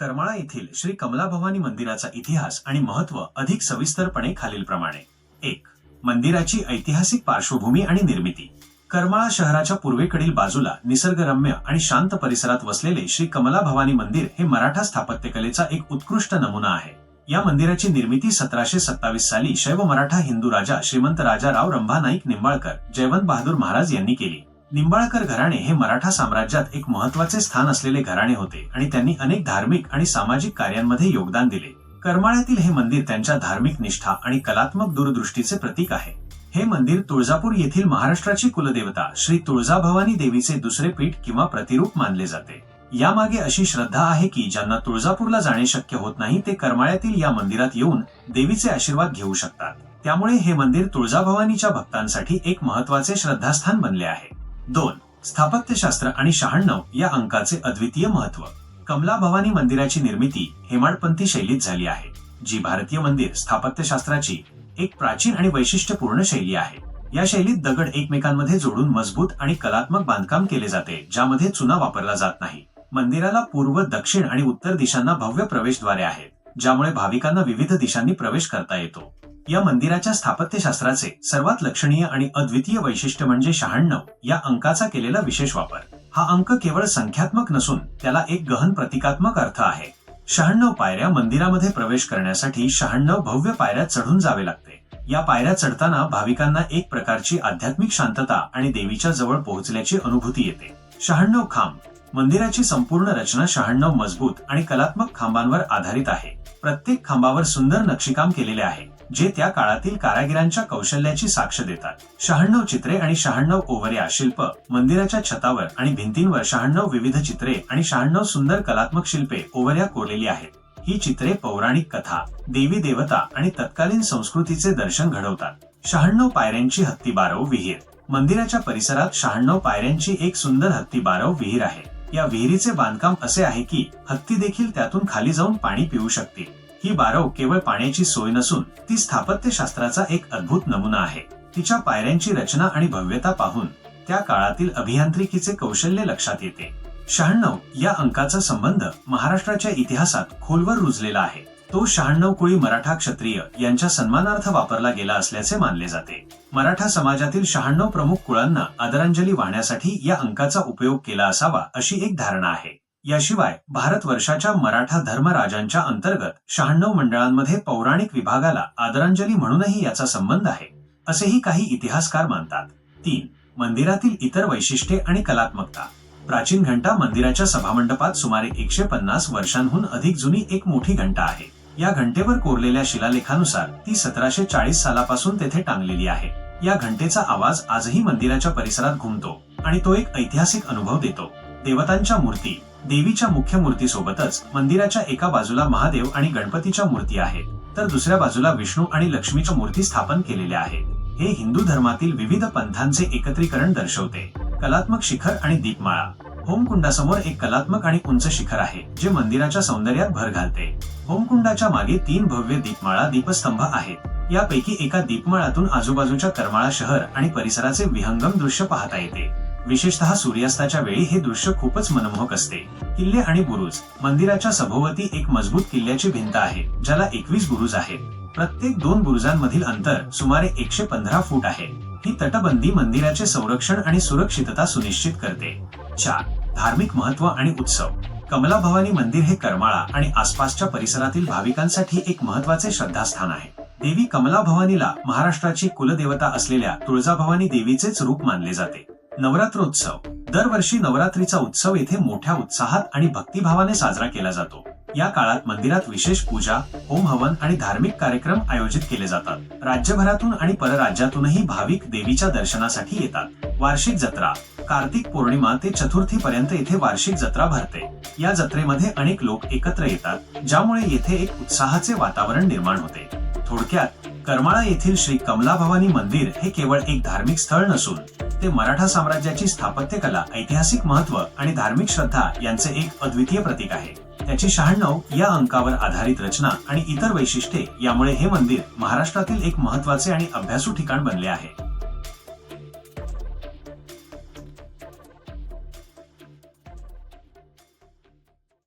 करमाळा येथील श्री कमला भवानी मंदिराचा इतिहास आणि महत्त्व अधिक सविस्तरपणे खालीलप्रमाणे. एक मंदिराची ऐतिहासिक पार्श्वभूमी आणि निर्मिती. करमाळा शहराच्या पूर्वेकडील बाजूला निसर्गरम्य आणि शांत परिसरात वसलेले श्री कमला भवानी मंदिर हे मराठा स्थापत्यकलेचा एक उत्कृष्ट नमुना आहे. या मंदिराची निर्मिती सतराशे सत्तावीस साली शैव मराठा हिंदू राजा श्रीमंत राजाराव रंभा नाईक निंबाळकर जयवंत बहादूर महाराज यांनी केली. निंबाळकर घराणे हे मराठा साम्राज्यात एक महत्त्वाचे स्थान असलेले घराणे होते आणि त्यांनी अनेक धार्मिक आणि सामाजिक कार्यांमध्ये योगदान दिले. करमाळ्यातील हे मंदिर त्यांच्या धार्मिक निष्ठा आणि कलात्मक दूरदृष्टीचे प्रतीक आहे. हे मंदिर तुळजापूर येथील महाराष्ट्राची कुलदेवता श्री तुळजाभवानी देवीचे दुसरे पीठ किंवा प्रतिरूप मानले जाते. यामागे अशी श्रद्धा आहे की ज्यांना तुळजापूरला जाणे शक्य होत नाही ते करमाळ्यातील या मंदिरात येऊन देवीचे आशीर्वाद घेऊ शकतात. त्यामुळे हे मंदिर तुळजाभवानीच्या भक्तांसाठी एक महत्त्वाचे श्रद्धास्थान बनले आहे. दोन स्थापत्यशास्त्र आणि शहाण्णव या अंकाचे अद्वितीय महत्त्व. कमला भवानी मंदिराची निर्मिती हेमाडपंथी शैलीत झाली आहे जी भारतीय मंदिर स्थापत्यशास्त्राची एक प्राचीन आणि वैशिष्ट्यपूर्ण शैली आहे. या शैलीत दगड एकमेकांमध्ये जोडून मजबूत आणि कलात्मक बांधकाम केले जाते ज्यामध्ये चुना वापरला जात नाही. मंदिराला पूर्व दक्षिण आणि उत्तर दिशांना भव्य प्रवेशद्वारे आहेत ज्यामुळे भाविकांना विविध दिशांनी प्रवेश करता येतो. या मंदिराच्या स्थापत्यशास्त्राचे सर्वात लक्षणीय आणि अद्वितीय वैशिष्ट्य म्हणजे शहाण्णव या अंकाचा केलेला विशेष वापर. हा अंक केवळ संख्यात्मक नसून त्याला एक गहन प्रतिकात्मक अर्थ आहे. शहाण्णव पायऱ्या मंदिरामध्ये प्रवेश करण्यासाठी शहाण्णव भव्य पायऱ्या चढून जावे लागते. या पायऱ्या चढताना भाविकांना एक प्रकारची आध्यात्मिक शांतता आणि देवीच्या जवळ पोहोचल्याची अनुभूती येते. शहाण्णव खांब. मंदिराची संपूर्ण रचना शहाण्णव मजबूत आणि कलात्मक खांबांवर आधारित आहे. प्रत्येक खांबावर सुंदर नक्षीकाम केलेले आहे. जे त्या काळातील कारागिरांच्या कौशल्याची साक्ष देतात. शहाण्णव चित्रे आणि शहाण्णव ओवऱ्या शिल्प मंदिराच्या छतावर आणि भिंतींवर शहाण्णव विविध चित्रे आणि शहाण्णव सुंदर कलात्मक शिल्पे ओवऱ्या कोरलेली आहेत. ही चित्रे पौराणिक कथा देवी देवता आणि तत्कालीन संस्कृतीचे दर्शन घडवतात. शहाण्णव पायऱ्यांची हत्ती बारव विहीर. मंदिराच्या परिसरात शहाण्णव पायऱ्यांची एक सुंदर हत्ती बारव विहीर आहे. या विहिरीचे बांधकाम असे आहे की हत्ती देखील त्यातून खाली जाऊन पाणी पिऊ शकतील. ही बारव केवळ पाण्याची सोय नसून ती स्थापत्यशास्त्राचा एक अद्भुत नमुना आहे. तिच्या पायऱ्यांची रचना आणि भव्यता पाहून त्या काळातील अभियांत्रिकीचे कौशल्य लक्षात येते. शहाण्णव या अंकाचा संबंध महाराष्ट्राच्या इतिहासात खोलवर रुजलेला आहे. तो शहाण्णव कुळी मराठा क्षत्रिय यांच्या सन्मानार्थ वापरला गेला असल्याचे मानले जाते. मराठा समाजातील शहाण्णव प्रमुख कुळांना आदरांजली वाहण्यासाठी या अंकाचा उपयोग केला असावा अशी एक धारणा आहे. याशिवाय भारत वर्षाच्या मराठा धर्मराजांच्या अंतर्गत शहाण्णव मंडळांमध्ये पौराणिक विभागाला आदरांजली म्हणूनही याचा संबंध आहे असेही काही इतिहासकार मानतात. तीन मंदिरातील इतर वैशिष्ट्ये आणि कलात्मकता. प्राचीन घंटा मंदिराच्या सभामंडपात सुमारे एकशे पन्नास वर्षांहून अधिक जुनी एक मोठी घंटा आहे. या घंटेवर कोरलेल्या शिलालेखानुसार ती सतराशे चाळीस सालापासून तेथे टांगलेली आहे. या घंटेचा आवाज आजही मंदिराच्या परिसरात घुमतो आणि तो एक ऐतिहासिक अनुभव देतो. देवतांच्या मूर्ती देवीच्या मुख्य मूर्तीसोबतच मंदिराच्या एका बाजूला महादेव आणि गणपतीच्या मूर्ती आहेत. तर दुसऱ्या बाजूला विष्णू आणि लक्ष्मीच्या मूर्ती स्थापन केलेल्या आहेत. हे हिंदू धर्मातील विविध पंथांचे एकत्रीकरण दर्शवते. कलात्मक शिखर आणि दीपमाळा. होमकुंडासमोर एक कलात्मक आणि उंच शिखर आहे जे मंदिराच्या सौंदर्यात भर घालते. होमकुंडाच्या मागे तीन भव्य दीपमाळा दीपस्तंभ आहेत. यापैकी एका दीपमाळातून आजूबाजूच्या करमाळा शहर आणि परिसराचे विहंगम दृश्य पाहता येते. विशेषतः सूर्यास्ताच्या वेळी हे दृश्य खूपच मनमोहक असते. किल्ले आणि बुरुज. मंदिराच्या सभोवती एक मजबूत किल्ल्याची भिंत आहे ज्याला एकवीस बुरुज आहेत. प्रत्येक दोन बुरुजांमधील अंतर सुमारे एकशे पंधरा फूट आहे. ही तटबंदी मंदिराचे संरक्षण आणि सुरक्षितता सुनिश्चित करते. चार. धार्मिक महत्त्व आणि उत्सव. कमला भवानी मंदिर हे करमाळा आणि आसपासच्या परिसरातील भाविकांसाठी एक महत्त्वाचे श्रद्धास्थान आहे. देवी कमला भवानीला महाराष्ट्राची कुलदेवता असलेल्या तुळजाभवानी देवीचेच रूप मानले जाते. नवरात्रोत्सव. दरवर्षी नवरात्रीचा उत्सव येथे मोठ्या उत्साहात आणि भक्तिभावाने साजरा केला जातो. या काळात मंदिरात विशेष पूजा होम हवन आणि धार्मिक कार्यक्रम आयोजित केले जातात. राज्यभरातून आणि परराज्यातूनही भाविक देवीच्या दर्शनासाठी येतात. वार्षिक जत्रा. कार्तिक पौर्णिमा ते चतुर्थी पर्यंत येथे वार्षिक जत्रा भरते. या जत्रेमध्ये अनेक लोक एकत्र येतात ज्यामुळे येथे एक उत्साहाचे वातावरण निर्माण होते. थोडक्यात करमाळा येथील श्री कमला भवानी मंदिर हे केवळ एक धार्मिक स्थळ नसून ते मराठा साम्राज्याची स्थापत्यकला ऐतिहासिक महत्त्व आणि धार्मिक श्रद्धा यांचे एक अद्वितीय प्रतीक आहे. त्याची शहाण्णव या अंकावर आधारित रचना आणि इतर वैशिष्ट्ये यामुळे हे मंदिर महाराष्ट्रातील एक महत्त्वाचे आणि अभ्यासू ठिकाण बनले आहे.